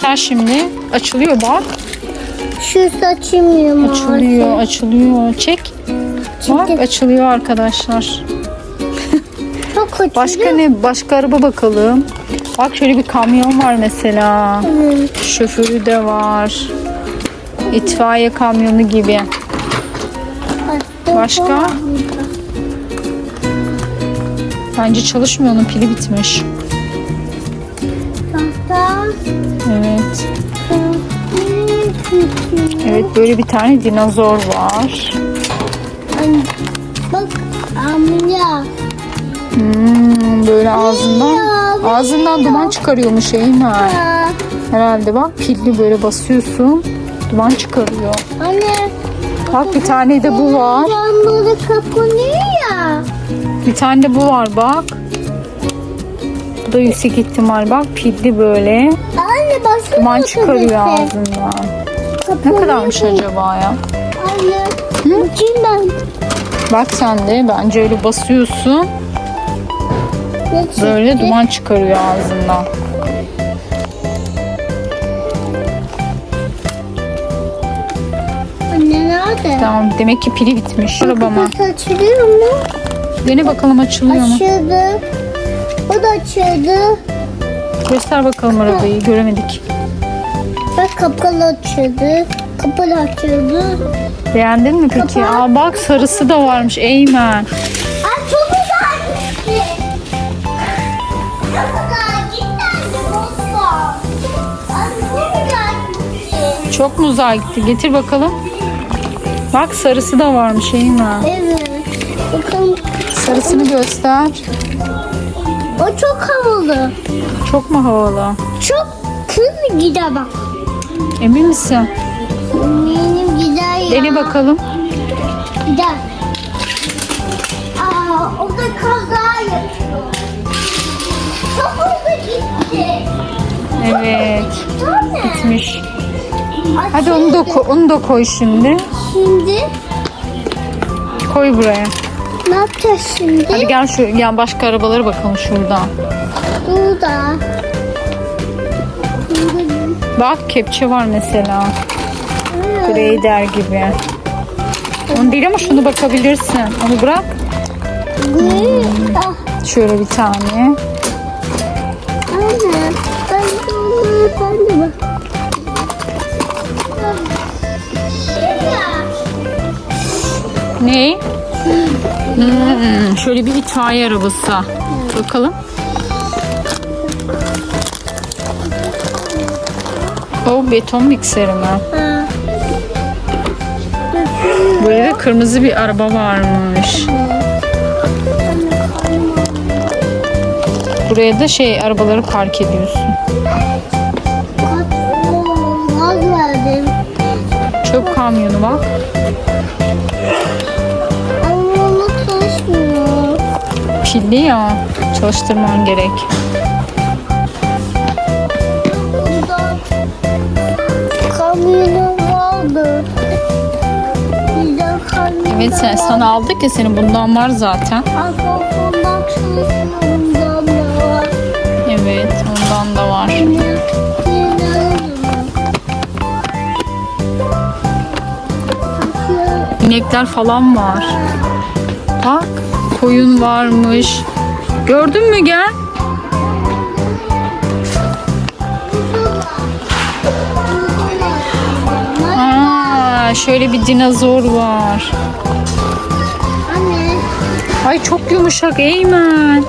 Sen şimdi açılıyor bak. Şu saçım Açılıyor, açılıyor. Çek. Bak Çektim. açılıyor arkadaşlar. Çok kötü. Başka ne? Başka araba bakalım. Bak şöyle bir kamyon var mesela. Şoförü de var. İtfaiye kamyonu gibi. Başka? Bence çalışmıyor onun pili bitmiş. Evet. Evet böyle bir tane dinozor var. Bak amca. Hmm, böyle ağzından ağzından duman çıkarıyormuş Eymen. Herhalde bak pilli böyle basıyorsun. Duman çıkarıyor. Anne. Bak bir tane de bu var. Camları kapanıyor ya. Bir tane de bu var bak. Bu da yüksek ihtimal bak pilli böyle. Anne basın Duman çıkarıyor ağzından. Ne kadarmış acaba ya? Anne. Bakayım ben. Bak sen de bence öyle basıyorsun. Böyle duman çıkarıyor ağzından. Anne nerede? Tamam demek ki pili bitmiş arabama. Kapısı açılıyor mu? Dene bakalım açılıyor mu? Açıldı. O da açıldı. Göster bakalım arabayı göremedik. Bak kapalı açıldı. Kapalı açıldı. Beğendin mi peki? Aa bak sarısı da varmış Eymen. Ay çok güzel gitti. Çok güzel gitti anne bozma. Anne çok güzel gitti. Çok mu uzağa gitti? Getir bakalım. Bak sarısı da varmış Eymen. Evet. Bakın Sarısını göster. O çok havalı. Çok mu havalı? Çok hızlı gider bak. Emin misin? Benim gider ya. Dene bakalım. Gider. Aa, o da kaza yapıyor. Çok hızlı gitti. Evet. Gitmiş. Hadi onu da ko- onu da koy şimdi. Şimdi Koy buraya. Ne yapacağız şimdi? Hadi gel şu gel başka arabalara bakalım şuradan. Burada. Bak kepçe var mesela. Grader gibi. Onu değil ama şunu bakabilirsin. Onu bırak. Ah, Şöyle bir tane. anne. Ne? Hmm, şöyle bir itfaiye arabası. Bakalım. O beton mikseri mi? Böyle de kırmızı bir araba varmış. Buraya da şey arabaları park ediyorsun. Çöp kamyonu bak. Pilli ya. Çalıştırman gerek. Evet sen sana aldık ya senin bundan var zaten. Evet ondan da var. İnekler falan var. Bak koyun varmış. Gördün mü gel. Aa, şöyle bir dinozor var. Anne. Ay çok yumuşak Eymen.